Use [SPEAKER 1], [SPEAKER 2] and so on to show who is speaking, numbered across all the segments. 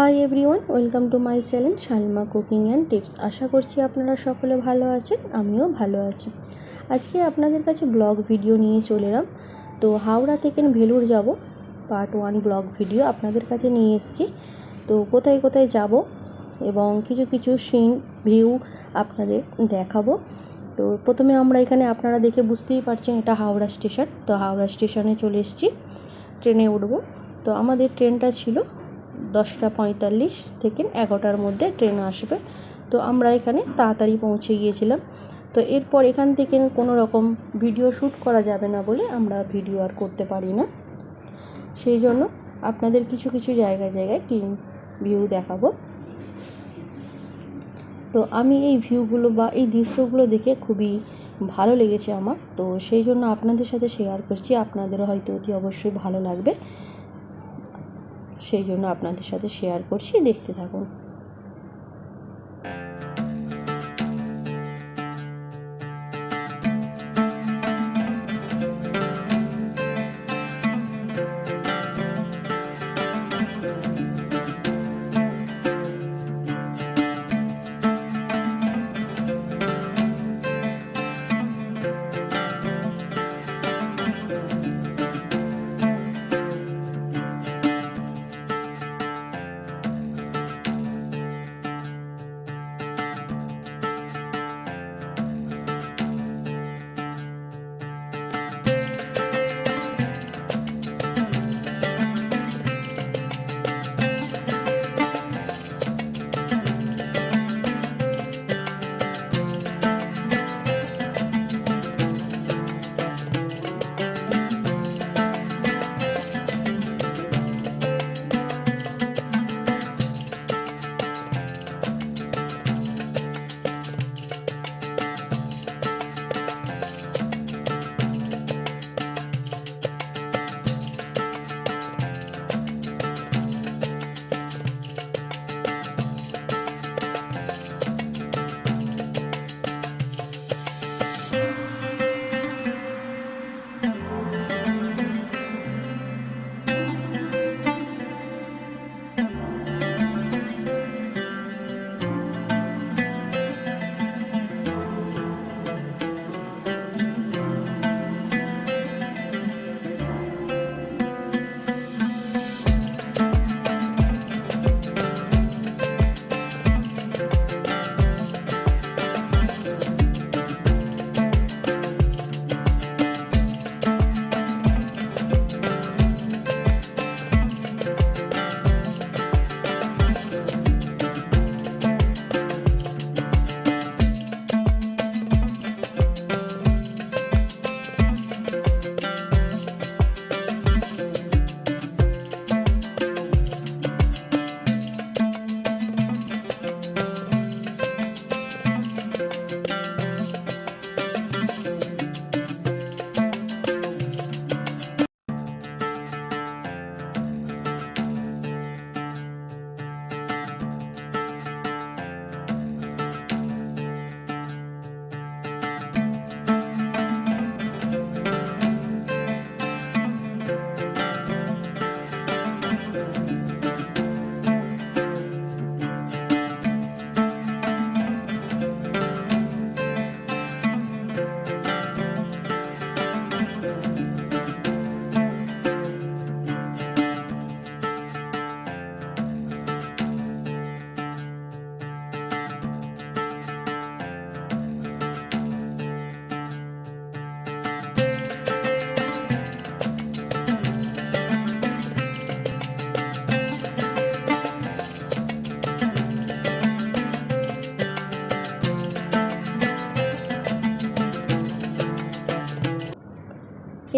[SPEAKER 1] Hi everyone welcome to my channel Salma cooking and tips আশা করছি আপনারা সকলে ভালো আছেন, আমিও ভালো আছি। আজকে আপনাদের কাছে ব্লগ ভিডিও নিয়ে চলে এলাম। তো হাওড়া থেকে ভেলুর যাব পার্ট ওয়ান ব্লগ ভিডিও আপনাদের কাছে নিয়ে এসেছি। তো কোথায় কোথায় যাব এবং কিছু কিছু সিন ভিউ আপনাদের দেখাবো। তো প্রথমে আমরা এখানে আপনারা দেখে বুঝতেই পারছেন এটা হাওড়া স্টেশন তো হাওড়া স্টেশনে চলে এসেছি, ট্রেনে উঠবো। তো আমাদের ট্রেনটা ছিল দশটা পঁয়তাল্লিশ থেকে এগারোটার মধ্যে ট্রেন আসবে। তো আমরা এখানে তাড়াতাড়ি পৌঁছে গিয়েছিলাম। তো এরপর এখান থেকে কোনো রকম ভিডিও শ্যুট করা যাবে না বলে আমরা ভিডিও আর করতে পারি না। সেই জন্য আপনাদের কিছু কিছু জায়গায় জায়গায় কি ভিউ দেখাবো। তো আমি এই ভিউগুলো বা এই দৃশ্যগুলো দেখে খুবই ভালো লেগেছে আমার। তো সেই জন্য আপনাদের সাথে শেয়ার করছি। আপনাদেরও হয়তো অতি অবশ্যই ভালো লাগবে। সেই জন্য আপনাদের সাথে শেয়ার করছি। দেখতে থাকুন।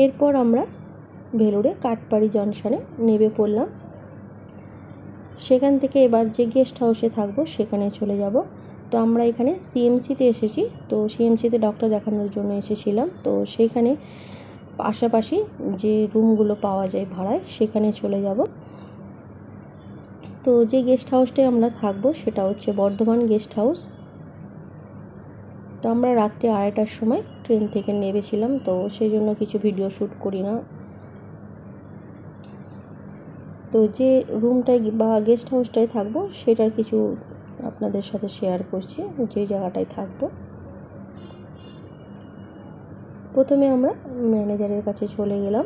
[SPEAKER 1] এরপর আমরা ভেলোরে কাঠপাড়ি জংশনে নেমে পড়লাম। সেখান থেকে এবার যে গেস্ট হাউসে থাকব, সেখানে চলে যাব। তো আমরা এখানে সিএমসিতে এসেছি। তো সিএমসিতে ডক্টর দেখানোর জন্য এসেছিলাম। তো সেইখানে পাশাপাশি যে রুমগুলো পাওয়া যায় ভাড়ায়, সেখানে চলে যাব। তো যে গেস্ট হাউসটায় আমরা থাকব, সেটা হচ্ছে বর্ধমান গেস্ট হাউস তো আমরা রাত্রে আড়াইটার সময় ট্রেন থেকে নেমেছিলাম, তো সেই জন্য কিছু ভিডিও শ্যুট করি না। তো যে রুমটায় বা গেস্ট হাউসটায় থাকব, সেটার কিছু আপনাদের সাথে শেয়ার করছি, যে জায়গাটায় থাকব। প্রথমে আমরা ম্যানেজারের কাছে চলে গেলাম।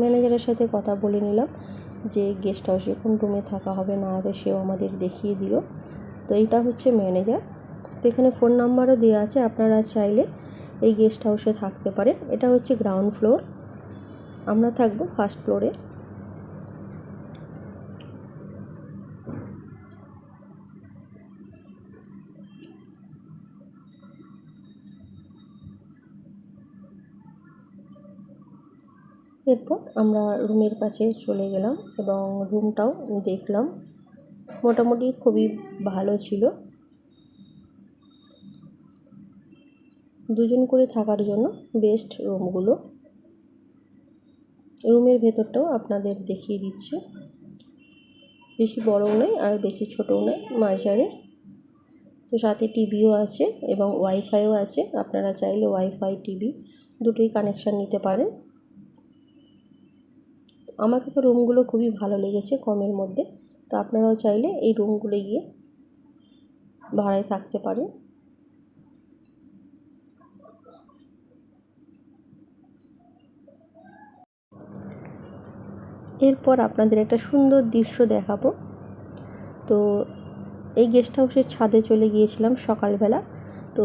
[SPEAKER 1] ম্যানেজারের সাথে কথা বলে নিলাম যে গেস্ট হাউসে কোন রুমে থাকা হবে না হবে, সেও আমাদের দেখিয়ে দিল। তো এটা হচ্ছে ম্যানেজার তো এখানে ফোন নাম্বারও দেওয়া আছে, আপনারা চাইলে এই গেস্ট হাউসে থাকতে পারেন। এটা হচ্ছে গ্রাউন্ড ফ্লোর আমরা থাকব ফার্স্ট ফ্লোরে এরপর আমরা রুমের কাছে চলে গেলাম এবং রুমটাও দেখলাম। মোটামুটি খুবই ভালো ছিল। দুজন করে থাকার জন্য বেস্ট রুমগুলো রুমের ভেতরটাও আপনাদের দেখিয়ে দিচ্ছে। বেশি বড়ও নয়, আর বেশি ছোটও নয়, মাঝারি। তো সাথে টিভিও আছে এবং ওয়াইফাইও আছে। আপনারা চাইলে ওয়াইফাই, টিভি দুটোই কানেকশান নিতে পারেন। আমাকে তো রুমগুলো খুবই ভালো লেগেছে কমের মধ্যে। তো আপনারাও চাইলে এই রুমগুলো গিয়ে ভাড়ায় থাকতে পারেন। এরপর আপনাদের একটা সুন্দর দৃশ্য দেখাবো। তো এই গেস্ট হাউসের ছাদে চলে গিয়েছিলাম সকালবেলা। তো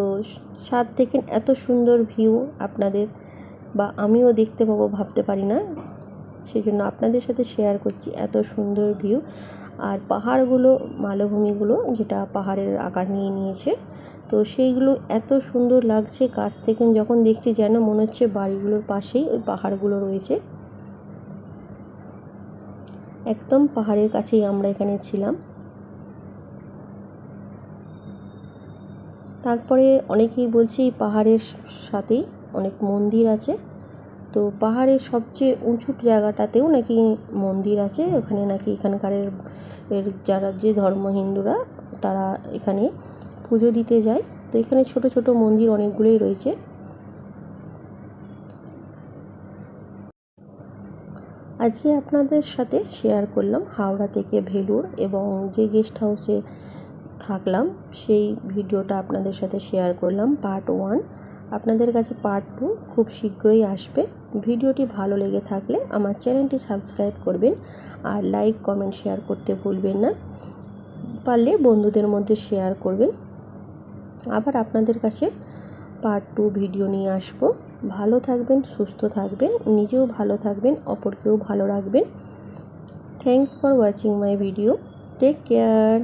[SPEAKER 1] ছাদ থেকে এত সুন্দর ভিউ আপনাদের বা আমিও দেখতে পাবো ভাবতে পারি না। সেই জন্য আপনাদের সাথে শেয়ার করছি এত সুন্দর ভিউ আর পাহাড়গুলো, মালভূমিগুলো যেটা পাহাড়ের আকার নিয়ে নিয়েছে, তো সেইগুলো এত সুন্দর লাগছে। কাছ থেকে যখন দেখছি যেন মনে হচ্ছে বাড়িগুলোর পাশেই ওই পাহাড়গুলো রয়েছে। একদম পাহাড়ের কাছেই আমরা এখানে ছিলাম। তারপরে অনেকেই বলছে পাহাড়ের সাথেই অনেক মন্দির আছে। তো পাহাড়ের সবচেয়ে উঁচু জায়গাটাতেও নাকি মন্দির আছে। ওখানে নাকি এখানকার এর যারা, যে ধর্ম হিন্দুরা, তারা এখানে পুজো দিতে যায়। তো এখানে ছোট ছোট মন্দির অনেকগুলোই রয়েছে। আজকে আপনাদের সাথে শেয়ার করলাম হাওড়া থেকে ভেলুর এবং যে গেস্ট হাউসে থাকলাম, সেই ভিডিওটা আপনাদের সাথে শেয়ার করলাম পার্ট ওয়ান আপনাদের কাছে পার্ট টু খুব শীঘ্রই আসবে। ভিডিওটি ভালো লেগে থাকলে আমার চ্যানেলটি সাবস্ক্রাইব করবেন আর লাইক কমেন্ট শেয়ার করতে ভুলবেন না। পারলে বন্ধুদের মধ্যে শেয়ার করবেন। আবার আপনাদের কাছে পার্ট টু ভিডিও নিয়ে আসব। ভালো থাকবেন, সুস্থ থাকবেন, নিজেও ভালো থাকবেন, অপরকেও ভালো রাখবেন। Thanks for watching my video take care